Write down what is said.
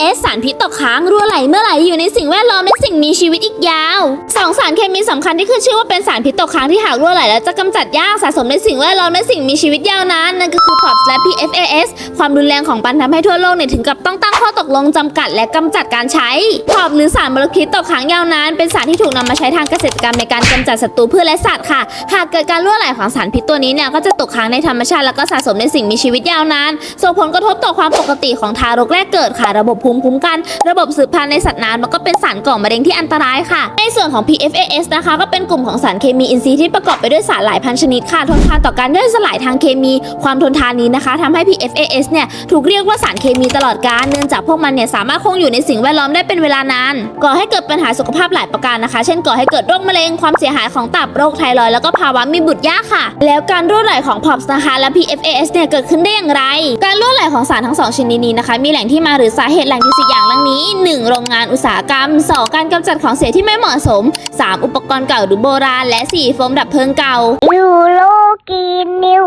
PFAS สารพิษตกค้างรั่วไหลเมื่อไหร่อยู่ในสิ่งแวดล้อมและสิ่งมีชีวิตอีกยาวสองสารเคมีสำคัญที่ขึ้นชื่อว่าเป็นสารพิษตกค้างที่หากรั่วไหลแล้วจะกำจัดยากสะสมในสิ่งแวดล้อมและสิ่งมีชีวิตยาวนานนั่นก็คือ POPs และ PFAS ความรุนแรงของปันทำให้ทั่วโลกเนี่ยถึงกับต้องตั้งข้อตกลงจำกัด และกำจัดการใช้ POP หรือสารมลพิษตกค้างยาวนาน เป็นสารที่ถูกนำมาใช้ทางเกษตรกรรมในการกำจัดศัตรูพืชและสัตว์ค่ะหากเกิดการรั่วไหลของสารพิษตัวนี้เนี่ยก็จะตกค้างในธรรมชาติแล้วก็สะสมในสิ่งมีชีวิตยาวนานส่งผลกระทบต่อความปกติของทารกแรกเกิดค่ะระบบภูมิคุ้มกัน ระบบสืบพันธุ์ในสัตว์น้ำแล้วก็เป็นสารก่อมะเร็งที่อันตรายค่ะ ในส่วนของ PFAS นะคะก็เป็นกลุ่มของสารเคมีอินทรีย์ที่ประกอบไปด้วยสารหลายพันชนิดค่ะทนทานต่อการย่อยสลายทางเคมี ความทนทานนี้นะคะทำให้ PFAS เนี่ยถูกเรียกว่าสารเคมีตลอดกาลเนื่องจากพวกมันเนี่ยสามารถคงอยู่ในสิ่งแวดล้อมได้เป็นเวลานานก่อให้เกิดปัญหาสุขภาพหลายประการนะคะ เช่นก่อให้เกิดโรคมะเร็งความเสียหายของตับโรคไทรอยแล้วก็ภาวะมีบุตรยากค่ะ แล้วการรั่วไหลของ POPs นะคะและ PFAS เนี่ยเกิดขึ้นได้อย่างไร การรั่วไหลของสารทั้งสองชนิดนี้นะคะ มีแหล่งที่มาหรือสาเหตุแหล่งที่สี่อย่างดังนี้ 1. โรงงานอุตสาหกรรม 2. การกำจัดของเสียที่ไม่เหมาะสม 3. อุปกรณ์เก่าหรือโบราณ และ 4. โฟมดับเพลิงเก่ายูโลกินนิว